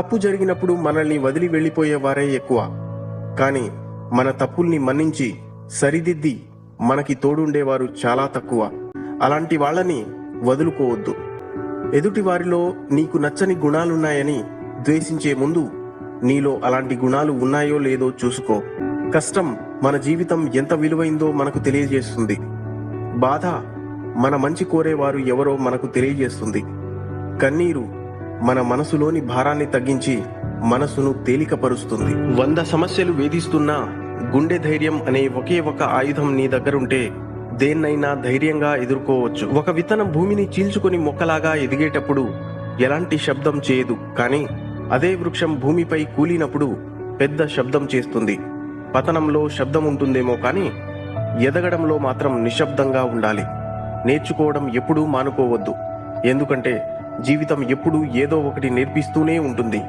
తప్పు జరిగినప్పుడు మనల్ని వదిలి వెళ్ళిపోయే వారే ఎక్కువ. కానీ మన తప్పుల్ని మన్నించి సరిదిద్ది మనకి తోడుండేవారు చాలా తక్కువ. అలాంటి వాళ్ళని వదులుకోవద్దు. ఎదుటి వారిలో నీకు నచ్చని గుణాలున్నాయని ద్వేషించే ముందు నీలో అలాంటి గుణాలు ఉన్నాయో లేదో చూసుకో. కష్టం మన జీవితం ఎంత విలువైందో మనకు తెలియజేస్తుంది. బాధ మన మంచి కోరేవారు ఎవరో మనకు తెలియజేస్తుంది. కన్నీరు మన మనసులోని భారాన్ని తగ్గించి మనసును తేలికపరుస్తుంది. వంద సమస్యలు వేధిస్తున్నా గుండె ధైర్యం అనే ఒకే ఒక ఆయుధం నీ దగ్గరుంటే దేన్నైనా ధైర్యంగా ఎదుర్కోవచ్చు. ఒక విత్తనం భూమిని చీల్చుకొని మొక్కలాగా ఎదిగేటప్పుడు ఎలాంటి శబ్దం చేయదు కానీ అదే వృక్షం భూమిపై కూలినప్పుడు పెద్ద శబ్దం చేస్తుంది. పతనంలో శబ్దం ఉంటుందేమో కానీ ఎదగడంలో మాత్రం నిశ్శబ్దంగా ఉండాలి. నేర్చుకోవడం ఎప్పుడూ మానుకోవద్దు. ఎందుకంటే జీవితం ఎప్పుడూ ఏదో ఒకటి నేర్పిస్తూనే ఉంటుంది.